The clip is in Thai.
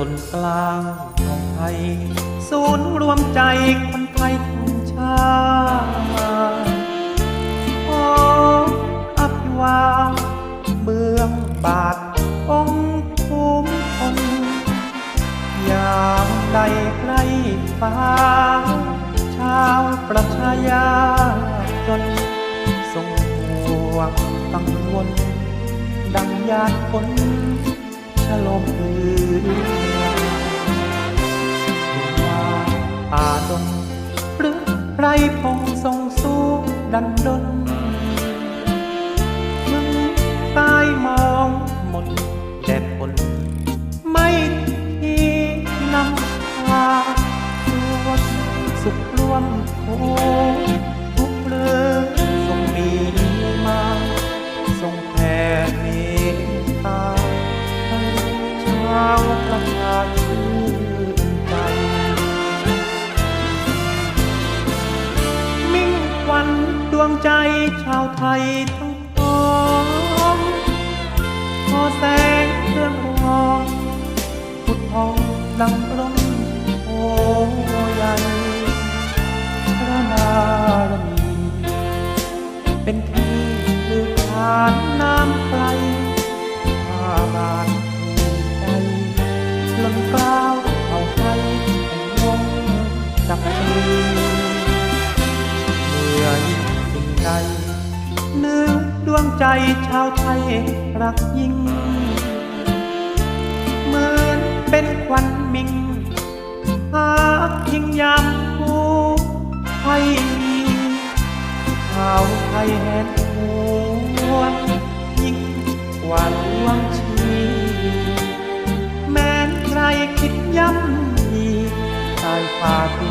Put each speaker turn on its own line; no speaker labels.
ล่นกลางของไทย ศูนย์รวมใจคนไทยทั้งชาติโอ้อภิวาเมืองบาทองภูมิพลยามใดใกล้ฟ้า ชาวประชายาจนทรงห่วงกังวนดังญาติคน ลมเอือว่าป่าดงหรือไรพงทรงสู้ดันดน ระชาชื่นใจ มิ่งขวัญดวงใจชาวไทยทั้งพ้องพอแสงเครื่องรองพุทธองดังร่ม ใจชาวไทยรักยิ่ง เหมือนเป็นควันมิงหากยิ่งยามผู้ไทยชาวไทยแหนหวงยิ่งกว่าดวงชีแม้นใครคิดย่ำยีตายฝ่าที